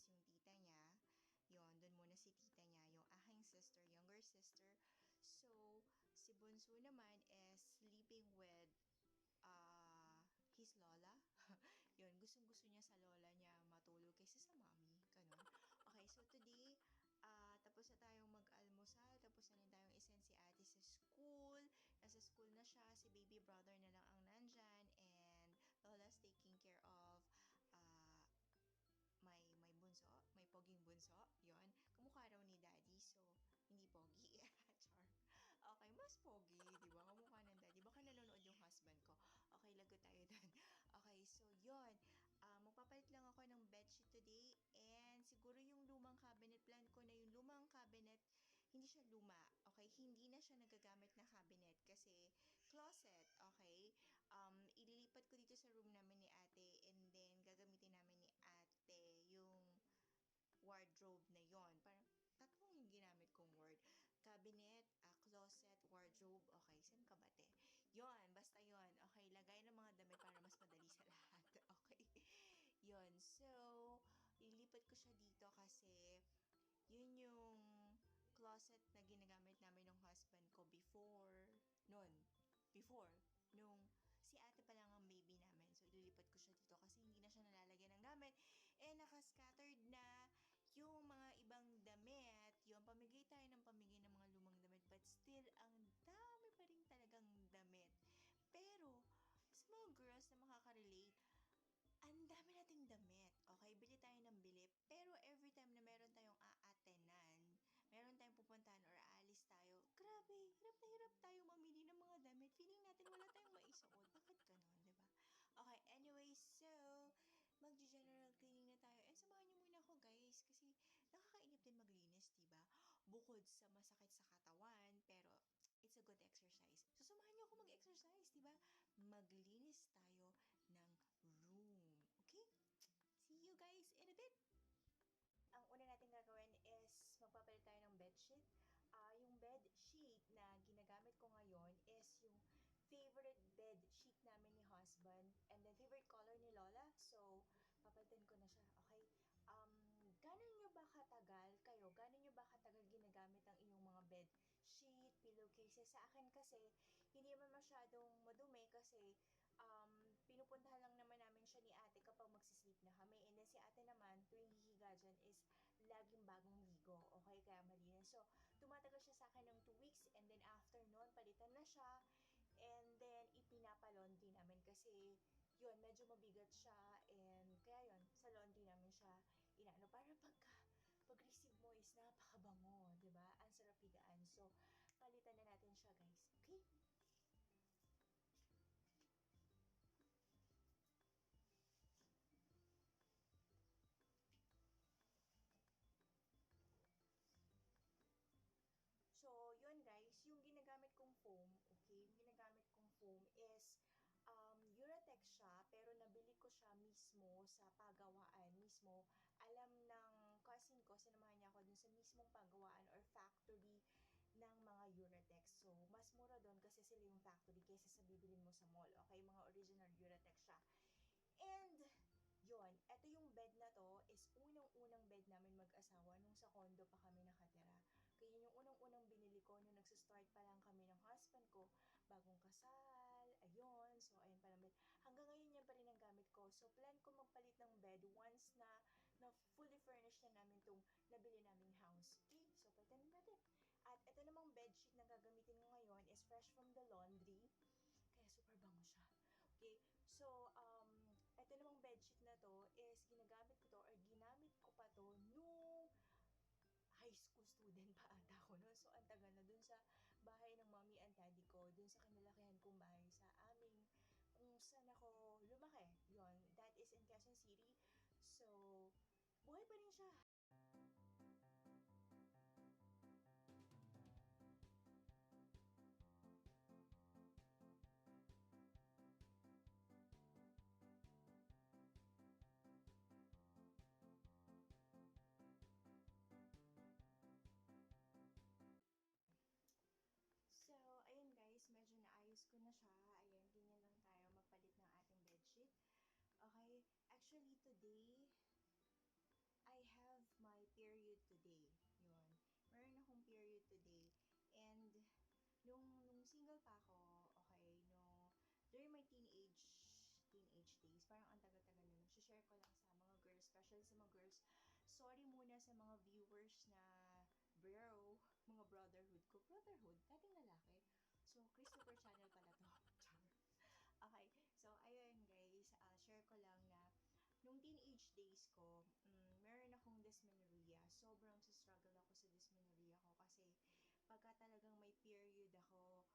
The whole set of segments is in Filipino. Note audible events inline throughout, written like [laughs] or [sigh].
is yung tita niya. Yon, doon muna si tita niya, yung aking sister, younger sister. So, si Bunso naman is sleeping with uh, his lola. [laughs] Yun, gustong gusto niya sa lola niya matulog kaysa sa mommy. Ganun. Okay, so today, uh, tapos na tayong mag-almusal, tapos na rin tayong isend si ate sa school. Nasa school na siya, si baby brother na mas pogi, di ba? Kamukha ng daddy. Baka nanonood yung husband ko. Okay, lago tayo dun. [laughs] Okay, so yon uh, magpapalit lang ako ng bedsheet today and siguro yung lumang cabinet plan ko na yung lumang cabinet hindi siya luma, okay? Hindi na siya nagagamit na cabinet kasi closet, okay? Um, ililipat ko dito sa room namin ni ate and then gagamitin namin ni ate yung wardrobe na yon Parang tatlong yung ginamit kong word. Cabinet, closet, wardrobe. Okay, saan ka ba? Yon, basta yon Okay, lagay ng mga damit para mas madali sa lahat. [laughs] Okay. yon So, ilipat ko siya dito kasi yun yung closet na ginagamit namin ng husband ko before, noon, before, nung si ate pa lang ang baby namin. So, ililipat ko siya dito kasi hindi na siya nalalagyan ng gamit. Eh, nakascattered na yung mga ibang damit. Yung pamigay tayo ng pamigay ng mga lumang damit. But still, ang dami pa rin talagang damit. Pero, sa mga girls na makaka-relate, ang dami nating damit. Okay, bili tayo ng bili. Pero every time na meron tayong aatenan, meron tayong pupuntahan or aalis tayo, grabe, hirap na hirap tayo mamili ng mga damit. Feeling natin wala tayong maisuot. Bakit ganun, di ba? Okay, anyway, so, mag-general cleaning na tayo. And samahan niyo muna ako, guys, kasi nakakainip din maglinis, di ba? Bukod sa masakit sa katawan, pero it's a good exercise. So, samahan mag-exercise, di ba? Maglinis tayo ng room. Okay? See you guys in a bit! Ang una natin gagawin is magpapalit tayo ng bedsheet. Uh, yung bed sheet na ginagamit ko ngayon is yung favorite bed sheet namin ni husband and then favorite color ni Lola. So, papalitan ko na siya. Okay? Um, gano'n nyo ba katagal kayo? Gano'n nyo ba katagal ginagamit ang inyong mga bed sheet, pillowcases? Sa akin kasi, hindi naman masyadong madumi kasi um, pinupuntahan lang naman namin siya ni ate kapag magsisleep na kami. And then si ate naman, tuwing hihiga dyan is laging bagong ligo. Okay? Kaya malinis. So, tumatagal siya sa akin ng 2 weeks and then after nun, palitan na siya. And then, ipinapalaundry namin kasi yun, medyo mabigat siya and kaya yun, sa laundry namin siya inaano para pagka pag-receive mo is napakabango, ba? Ang sarap higaan. So, palitan na natin siya, guys. Okay? Siya mismo sa pagawaan, mismo. Alam ng cousin ko, sinamahan niya ako dun sa mismong pagawaan or factory ng mga Uratex. So, mas mura doon kasi sila yung factory kaysa sa bibilin mo sa mall. Okay, mga original Uratex siya. And, yon eto yung bed na to is unang-unang bed namin mag-asawa nung sa condo pa kami nakatira. Kaya yung unang-unang binili ko nung nagsistart pa lang kami ng husband ko, bagong kasal, ayun, so ayun pa lang bed. Hanggang ngayon yan pa rin So plan ko magpalit ng bed once na, na fully furnished na namin tong nabili naming house. Okay, so palitan natin. At ito namang bed sheet na gagamitin ko ngayon is fresh from the laundry. Kaya super bango siya. Okay, so, um, ito namang bedsheet na to is ginagamit ko to or ginamit ko pa to nung high school student pa ata ako no? So, ang tagal na dun sa bahay ng mommy and daddy ko, dun sa kinalakihan kong bahay sa aming kung saan ako is in Quezon City. So, buhay pa rin siya. Nung, nung single pa ako, okay, no, during my teenage teenage days, parang ang tagal-tagal na, share ko lang sa mga girls, especially sa mga girls, sorry muna sa mga viewers na bro, mga brotherhood ko. Brotherhood, dating lalaki. So, Christopher channel pala to. [laughs] Okay, so ayun guys, uh, share ko lang na nung teenage days ko, um, meron akong dysmenorrhea. Sobrang struggle ako sa dysmenorrhea ko kasi pagka talagang may period ako,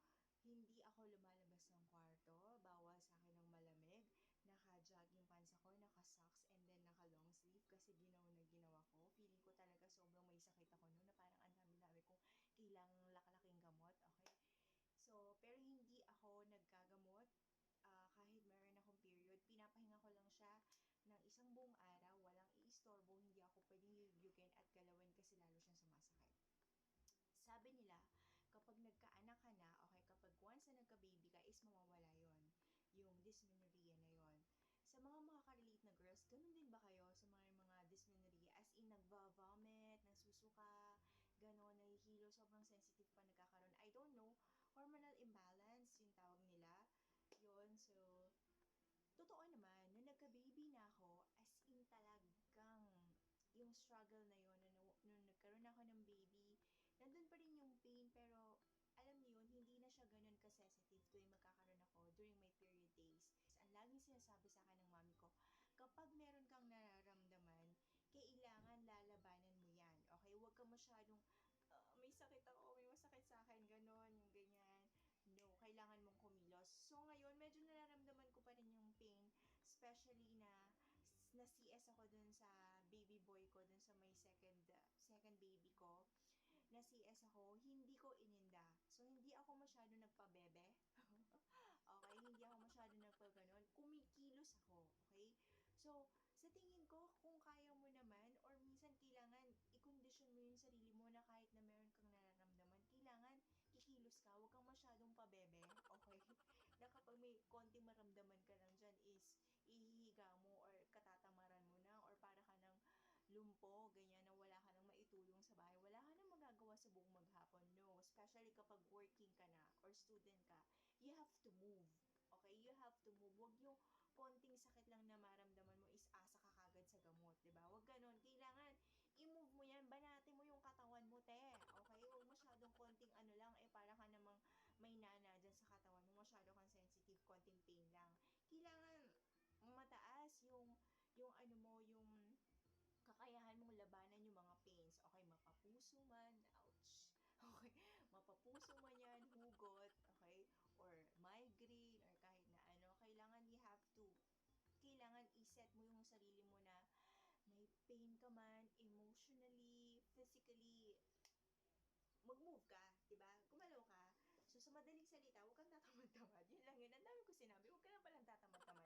hindi ako lumalabas ng kwarto, bawal sa akin ng malamig, naka-jogging pants ako, naka-socks, and then naka-long sleeve kasi ginawa na ginawa ko. Feeling ko talaga sobrang may sakit ako noon na parang ang dami-dami kong kailangang lakalaking gamot, okay? So, pero hindi ako nagkagamot uh, kahit meron akong period. Pinapahinga ko lang siya ng isang buong araw, walang iistorbo, hindi ako pwedeng yugyugin at galawin kasi lalo siyang sumasakit. Sabi nila, nagkaanak ka na, okay, kapag once na nagka-baby ka, is mawawala yon yung dysmenorrhea na yon sa mga makaka-relate na girls, ganun din ba kayo sa mga mga dysmenorrhea? As in, nagva-vomit, nagsusuka, gano'n, nahihilo, sobrang sensitive pa nagkakaroon. I don't know, hormonal imbalance, yung tawag nila. yon so, totoo naman, nung nagka-baby na ako, as in talagang yung struggle na yon nung, nung nagkaroon ako ng baby, nandun pa rin yung pain, pero alam niyo yun, hindi na siya ganun ka-sensitive tuwing magkakaroon ako during my period days. Ang laging sinasabi sa akin ng mami ko, kapag meron kang nararamdaman, kailangan lalabanan mo yan. Okay? Huwag ka masyadong, uh, may sakit ako, may masakit sa akin, ganon, yung ganyan. No, kailangan mong kumilos. So, ngayon, medyo nararamdaman ko pa rin yung pain, especially na na CS ako dun sa baby boy ko, dun sa may second, uh, second baby ko na CS ako, hindi ko ininda. So, hindi ako masyado nagpabebe. [laughs] okay? Hindi ako masyado nagpaganon. Kumikilos ako. Okay? So, sa tingin ko, kung kaya mo naman, or minsan kailangan, i-condition mo yung sarili mo na kahit na meron kang nararamdaman, kailangan kikilos ka, huwag kang masyadong pabebe, [laughs] okay? na kapag may konting maramdaman ka lang dyan is, ihihiga mo, or katatamaran mo na, or para ka ng lumpo, ganyan, na wala ka nang maitulong sa bahay, wala ka nang magagawa sa buong maghapon, no? Especially kapag working ka na, or student ka, you have to move, okay? You have to move. Huwag yung konting sakit lang na maramdaman mo is asa ka kagad sa gamot, 'di ba? Huwag ganoon. Kailangan i-move mo 'yan, banati mo yung katawan mo, te. Okay? Huwag masyadong konting ano lang eh para ka namang may nana diyan sa katawan mo, masyado kang sensitive, konting pain lang. Kailangan mataas yung yung ano mo, yung kakayahan mong labanan yung mga pains. Okay, mapapuso man, mapapuso man yan, hugot, okay, or migraine, or kahit na ano, kailangan you have to, kailangan iset mo yung sarili mo na may pain ka man, emotionally, physically, mag-move ka, di ba? Gumalaw ka. So, sa madaling salita, huwag kang tatamad-tamad. Yun lang yun. Ang dami ko sinabi, huwag ka lang palang tatamad-tamad.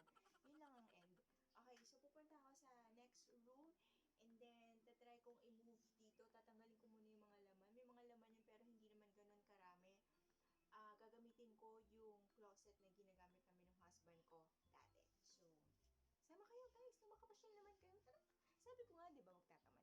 Yun lang ang end. Okay, so pupunta ako sa next room And then, tatry kong i-move dito. Tatanggalin ko muna yung mga laman. May mga laman yun pero hindi naman ganun karami. Uh, gagamitin ko yung closet na ginagamit namin ng husband ko dati. So, sama kayo guys. Na